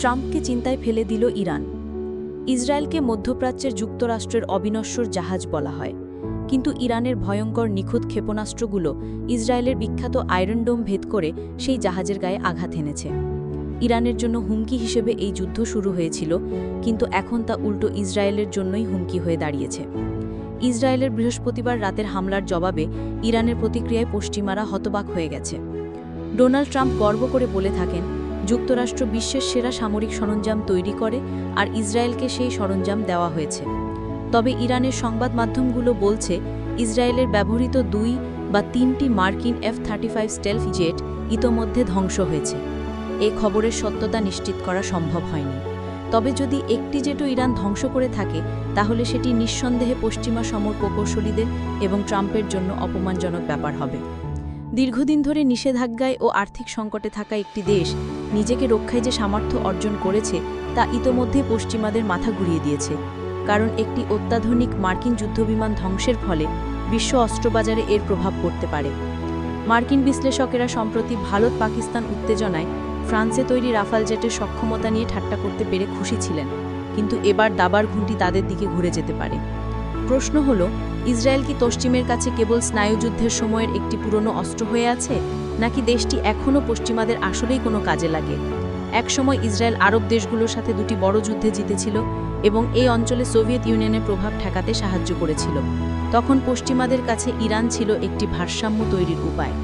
ট্রাম্পকে চিন্তায় ফেলে দিল ইরান। ইসরায়েলকে মধ্যপ্রাচ্যের যুক্তরাষ্ট্রের অবিনশ্বর জাহাজ বলা হয়। কিন্তু ইরানের ভয়ঙ্কর নিখুঁত ক্ষেপণাস্ত্রগুলো ইসরায়েলের বিখ্যাত আয়রন ডোম ভেদ করে সেই জাহাজের গায়ে আঘাত এনেছে। ইরানের জন্য হুমকি হিসেবে এই যুদ্ধ শুরু হয়েছিল, কিন্তু এখন তা উল্টো ইসরায়েলের জন্যই হুমকি হয়ে দাঁড়িয়েছে। ইসরায়েলের বৃহস্পতিবার রাতের হামলার জবাবে ইরানের প্রতিক্রিয়ায় পশ্চিমারা হতবাক হয়ে গেছে। ডোনাল্ড ট্রাম্প গর্ব করে বলে থাকেন যুক্তরাষ্ট্র বিশ্বের সেরা সামরিক সরঞ্জাম তৈরি করে আর ইসরায়েলকে সেই সরঞ্জাম দেওয়া হয়েছে। তবে ইরানের সংবাদ মাধ্যমগুলো বলছে, ইসরায়েলের ব্যবহৃত দুই বা তিনটি মার্কিন F thirty five stealth jet ইতোমধ্যে ধ্বংস হয়েছে। এ খবরের সত্যতা নিশ্চিত করা সম্ভব হয়নি। তবে যদি একটি জেটও ইরান ধ্বংস করে থাকে, তাহলে সেটি নিঃসন্দেহে পশ্চিমা সমর প্রকৌশলীদের এবং ট্রাম্পের জন্য অপমানজনক ব্যাপার হবে। দীর্ঘদিন ধরে নিষেধাজ্ঞায় ও আর্থিক সংকটে থাকা একটি দেশ নিজেকে রক্ষায় যে সামর্থ্য অর্জন করেছে, তা ইতোমধ্যে পশ্চিমাদের মাথা ঘুরিয়ে দিয়েছে। কারণ একটি অত্যাধুনিক মার্কিন যুদ্ধবিমান ধ্বংসের ফলে বিশ্ব অস্ত্রবাজারে এর প্রভাব পড়তে পারে। মার্কিন বিশ্লেষকেরা সম্প্রতি ভারত পাকিস্তান উত্তেজনায় ফ্রান্সে তৈরি রাফাল জেটের সক্ষমতা নিয়ে ঠাট্টা করতে পেরে খুশি ছিলেন, কিন্তু এবার দাবার ঘুঁটি তাদের দিকে ঘুরে যেতে পারে। প্রশ্ন হল, ইসরায়েল কি পশ্চিমের কাছে কেবল স্নায়ুযুদ্ধের সময়ের একটি পুরনো অস্ত্র হয়ে আছে? নাকি দেশটি এখনও পশ্চিমাদের আসলেই কোনো কাজে লাগে? একসময় ইসরায়েল আরব দেশগুলোর সাথে দুটি বড় যুদ্ধে জিতেছিল এবং এই অঞ্চলে সোভিয়েত ইউনিয়নের প্রভাব ঠেকাতে সাহায্য করেছিল। তখন পশ্চিমাদের কাছে ইরান ছিল একটি ভারসাম্য তৈরির উপায়।